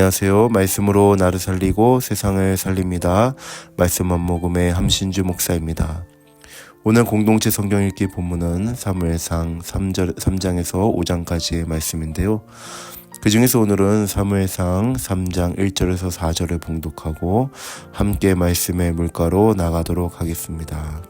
안녕하세요. 말씀으로 나를 살리고 세상을 살립니다. 말씀 한 모금의 함신주 목사입니다. 오늘 공동체 성경 읽기 본문은 사무엘상 3절, 3장에서 5장까지의 말씀인데요. 그 중에서 오늘은 사무엘상 3장 1절에서 4절을 봉독하고 함께 말씀의 물가로 나가도록 하겠습니다.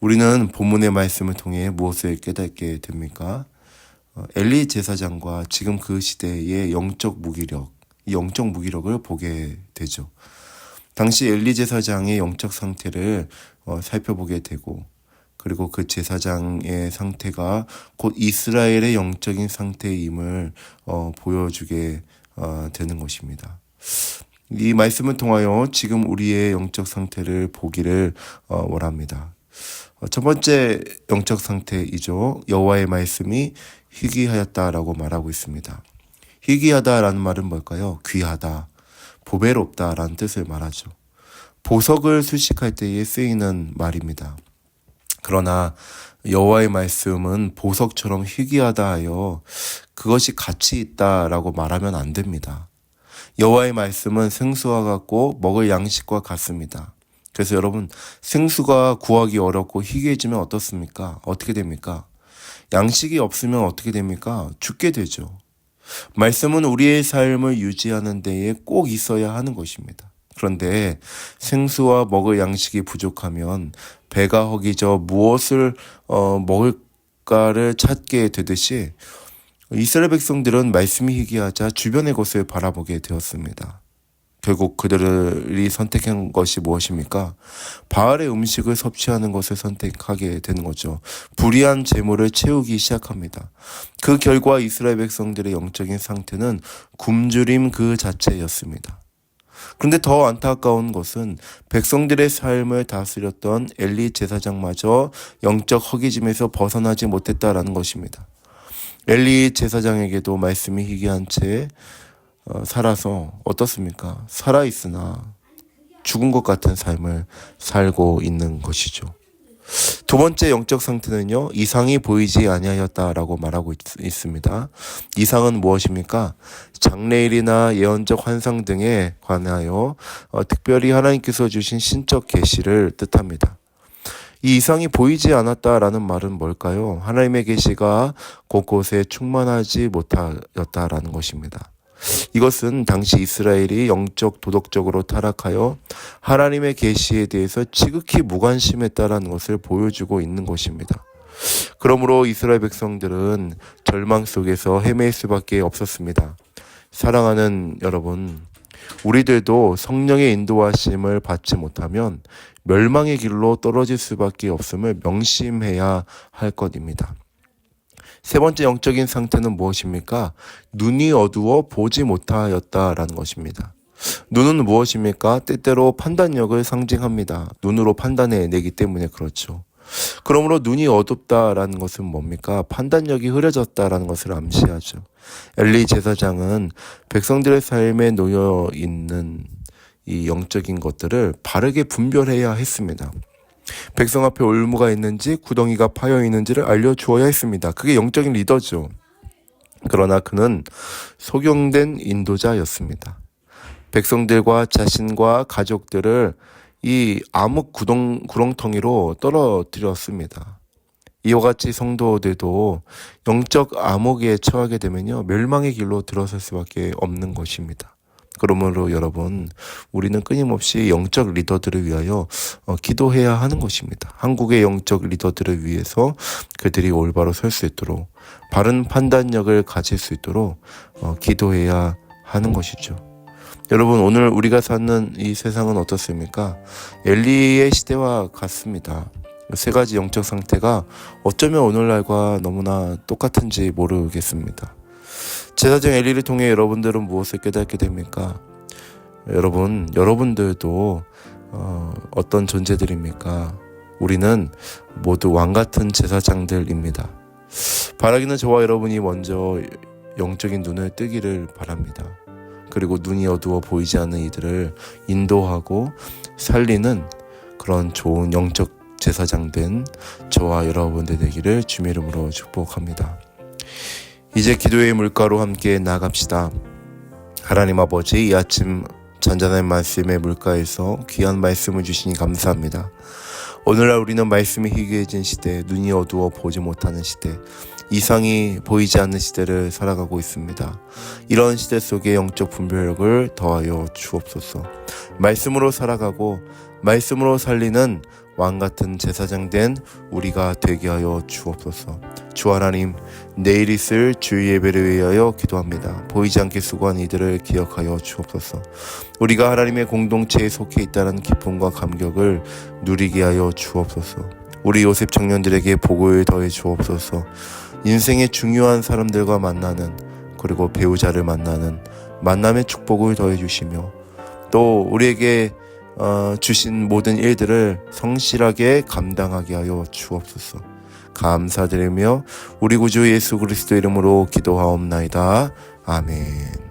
우리는 본문의 말씀을 통해 무엇을 깨닫게 됩니까? 어, 엘리 제사장과 지금 그 시대의 영적 무기력, 이 영적 무기력을 보게 되죠. 당시 엘리 제사장의 영적 상태를 어, 살펴보게 되고, 그리고 그 제사장의 상태가 곧 이스라엘의 영적인 상태임을 어, 보여주게 어, 되는 것입니다. 이 말씀을 통하여 지금 우리의 영적 상태를 보기를 어, 원합니다. 어, 첫 번째 영적 상태이죠. 여호와의 말씀이 희귀하였다라고 말하고 있습니다. 희귀하다라는 말은 뭘까요? 귀하다, 보배롭다라는 뜻을 말하죠. 보석을 수식할 때에 쓰이는 말입니다. 그러나 여호와의 말씀은 보석처럼 희귀하다 하여 그것이 가치 있다라고 말하면 안 됩니다. 여호와의 말씀은 생수와 같고 먹을 양식과 같습니다. 그래서 여러분 생수가 구하기 어렵고 희귀해지면 어떻습니까? 어떻게 됩니까? 양식이 없으면 어떻게 됩니까? 죽게 되죠. 말씀은 우리의 삶을 유지하는 데에 꼭 있어야 하는 것입니다. 그런데 생수와 먹을 양식이 부족하면 배가 허기져 무엇을 어, 먹을까를 찾게 되듯이 이스라엘 백성들은 말씀이 희귀하자 주변의 것을 바라보게 되었습니다. 결국 그들이 선택한 것이 무엇입니까? 바알의 음식을 섭취하는 것을 선택하게 되는 거죠. 불의한 재물을 채우기 시작합니다. 그 결과 이스라엘 백성들의 영적인 상태는 굶주림 그 자체였습니다. 그런데 더 안타까운 것은 백성들의 삶을 다스렸던 엘리 제사장마저 영적 허기짐에서 벗어나지 못했다라는 것입니다. 엘리 제사장에게도 말씀이 희귀한 채 어, 살아서 어떻습니까? 살아 있으나 죽은 것 같은 삶을 살고 있는 것이죠. 두 번째 영적 상태는요, 이상이 보이지 아니하였다라고 말하고 있, 습니다 이상은 무엇입니까? 장래일이나 예언적 환상 등에 관하여 어, 특별히 하나님께서 주신 신적 계시를 뜻합니다. 이 이상이 보이지 않았다라는 말은 뭘까요? 하나님의 계시가 곳곳에 충만하지 못하였다라는 것입니다. 이것은 당시 이스라엘이 영적 도덕적으로 타락하여 하나님의 계시에 대해서 지극히 무관심했다라는 것을 보여주고 있는 것입니다. 그러므로 이스라엘 백성들은 절망 속에서 헤맬 수밖에 없었습니다. 사랑하는 여러분, 우리들도 성령의 인도하심을 받지 못하면 멸망의 길로 떨어질 수밖에 없음을 명심해야 할 것입니다. 세 번째 영적인 상태는 무엇입니까? 눈이 어두워 보지 못하였다라는 것입니다. 눈은 무엇입니까? 때때로 판단력을 상징합니다. 눈으로 판단해 내기 때문에 그렇죠. 그러므로 눈이 어둡다라는 것은 뭡니까? 판단력이 흐려졌다라는 것을 암시하죠. 엘리 제사장은 백성들의 삶에 놓여 있는 이 영적인 것들을 바르게 분별해야 했습니다. 백성 앞에 올무가 있는지 구덩이가 파여 있는지를 알려주어야 했습니다. 그게 영적인 리더죠. 그러나 그는 소경된 인도자였습니다. 백성들과 자신과 가족들을 이 암흑 구덩, 구렁텅이로 떨어뜨렸습니다. 이와 같이 성도들도 영적 암흑에 처하게 되면요, 멸망의 길로 들어설 수밖에 없는 것입니다. 그러므로 여러분, 우리는 끊임없이 영적 리더들을 위하여 어, 기도해야 하는 것입니다. 한국의 영적 리더들을 위해서 그들이 올바로 설 수 있도록 바른 판단력을 가질 수 있도록 어, 기도해야 하는 것이죠. 여러분, 오늘 우리가 사는 이 세상은 어떻습니까? 엘리의 시대와 같습니다. 세 가지 영적 상태가 어쩌면 오늘날과 너무나 똑같은지 모르겠습니다. 제사장 엘리를 통해 여러분들은 무엇을 깨닫게 됩니까? 여러분, 여러분들도 어, 어떤 존재들입니까? 우리는 모두 왕 같은 제사장들입니다. 바라기는 저와 여러분이 먼저 영적인 눈을 뜨기를 바랍니다. 그리고 눈이 어두워 보이지 않는 이들을 인도하고 살리는 그런 좋은 영적 제사장 된 저와 여러분들 되기를 주의 이름으로 축복합니다. 이제 기도의 물가로 함께 나갑시다. 하나님 아버지 이 아침 잔잔한 말씀의 물가에서 귀한 말씀을 주시니 감사합니다. 오늘날 우리는 말씀이 희귀해진 시대, 눈이 어두워 보지 못하는 시대, 이상이 보이지 않는 시대를 살아가고 있습니다. 이런 시대 속에 영적 분별력을 더하여 주옵소서. 말씀으로 살아가고 말씀으로 살리는 왕 같은 제사장 된 우리가 되게 하여 주옵소서. 주 하나님, 내일 있을 주의 예배를 위하여 기도합니다. 보이지 않게 수고한 이들을 기억하여 주옵소서. 우리가 하나님의 공동체에 속해 있다는 기쁨과 감격을 누리게 하여 주옵소서. 우리 요셉 청년들에게 복을 더해 주옵소서. 인생의 중요한 사람들과 만나는 그리고 배우자를 만나는 만남의 축복을 더해 주시며 또 우리에게 어, 주신 모든 일들을 성실하게 감당하게 하여 주옵소서. 감사드리며 우리 구주 예수 그리스도 이름으로 기도하옵나이다. 아멘.